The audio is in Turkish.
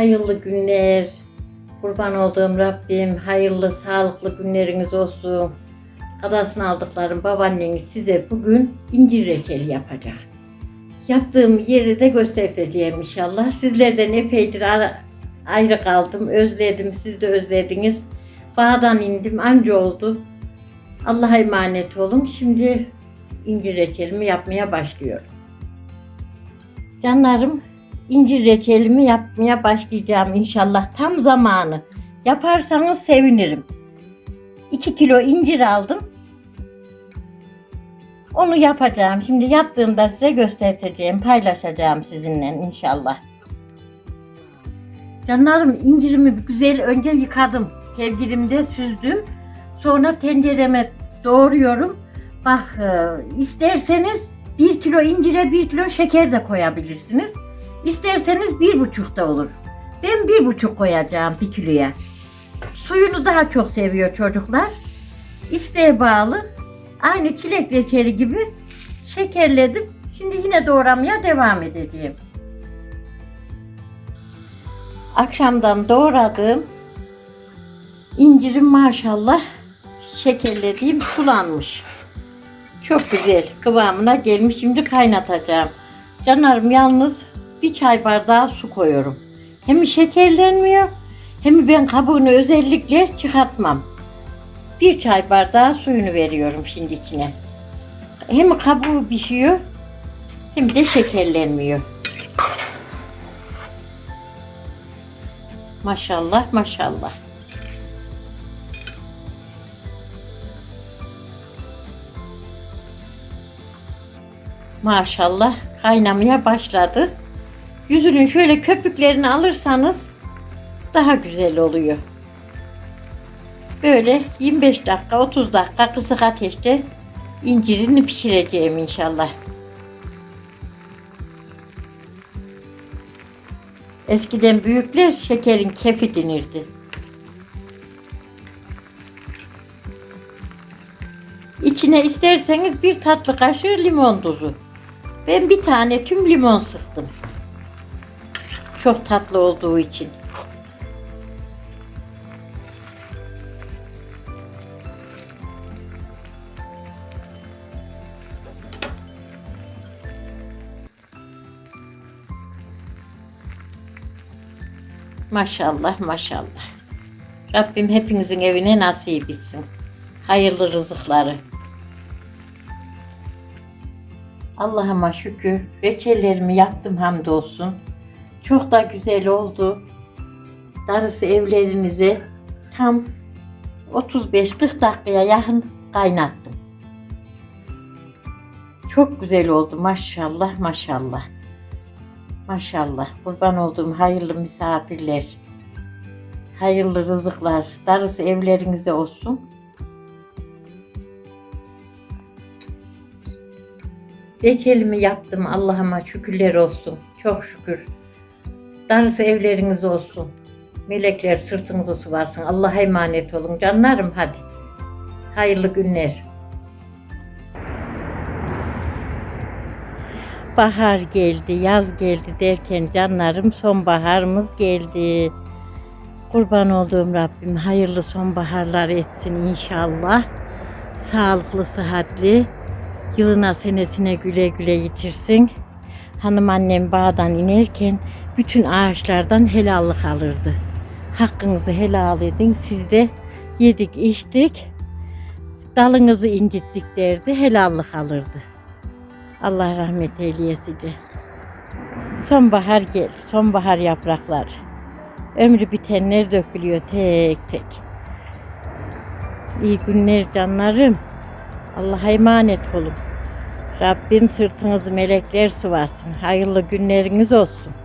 Hayırlı günler. Kurban olduğum Rabbim hayırlı sağlıklı günleriniz olsun. Kadasını aldıklarım babaanneniz size bugün incir reçeli yapacak. Yaptığım yeri de göstereceğim inşallah. Sizlerden epeydir ayrı kaldım. Özledim. Siz de özlediniz. Bağdan indim. Anca oldu. Allah'a emanet olun. Şimdi incir reçelimi yapmaya başlıyorum. Canlarım incir reçelimi yapmaya başlayacağım inşallah. Tam zamanı. Yaparsanız sevinirim. 2 kilo incir aldım. Onu yapacağım. Şimdi yaptığımda size göstereceğim, paylaşacağım sizinle inşallah. Canlarım incirimi güzel önce yıkadım. Sevgilimde süzdüm. Sonra tencereme doğruyorum. Bak e, isterseniz 1 kilo incire 1 kilo şeker de koyabilirsiniz. İsterseniz bir buçuk da olur. Ben bir buçuk koyacağım bir kiloya. Suyunu daha çok seviyor çocuklar. İsteğe bağlı. Aynı çilek reçeli gibi şekerledim. Şimdi yine doğramaya devam edeceğim. Akşamdan doğradığım incirim maşallah şekerlediğim sulanmış. Çok güzel kıvamına gelmiş. Şimdi kaynatacağım. Canlarım yalnız bir çay bardağı su koyuyorum. Hem şekerlenmiyor hem ben kabuğunu özellikle çıkartmam. Bir çay bardağı suyunu veriyorum şimdi içine. Hem kabuğu pişiyor hem de şekerlenmiyor. Maşallah maşallah. Maşallah kaynamaya başladı. Yüzünün şöyle köpüklerini alırsanız daha güzel oluyor. Böyle 25 dakika 30 dakika kısık ateşte incirini pişireceğim inşallah. Eskiden büyükler şekerin kefi denirdi. İçine isterseniz bir tatlı kaşığı limon tuzu. Ben bir tane tüm limon sıktım. Çok tatlı olduğu için. Maşallah maşallah. Rabbim hepinizin evine nasip etsin. Hayırlı rızıkları. Allah'ıma şükür reçellerimi yaptım hamdolsun. Çok da güzel oldu. Darısı evlerinize tam 35-40 dakikaya yakın kaynattım. Çok güzel oldu maşallah maşallah. Maşallah kurban olduğum hayırlı misafirler. Hayırlı rızıklar. Darısı evlerinize olsun. Reçelimi yaptım Allah'ıma şükürler olsun. Çok şükür. Darısı evleriniz olsun. Melekler sırtınızı sıvasın. Allah'a emanet olun canlarım hadi. Hayırlı günler. Bahar geldi, yaz geldi derken canlarım sonbaharımız geldi. Kurban olduğum Rabbim hayırlı sonbaharlar etsin inşallah. Sağlıklı, sıhhatli, yılına senesine güle güle yitirsin. Hanım annem bağdan inerken bütün ağaçlardan helallik alırdı. Hakkınızı helal edin. Siz de yedik içtik. Dalınızı incittik derdi. Helallik alırdı. Allah rahmet eyleyesice. Sonbahar gel. Sonbahar yapraklar. Ömrü bitenler dökülüyor tek tek. İyi günler canlarım. Allah'a emanet olun. Rabbim sırtınızı melekler sıvasın. Hayırlı günleriniz olsun.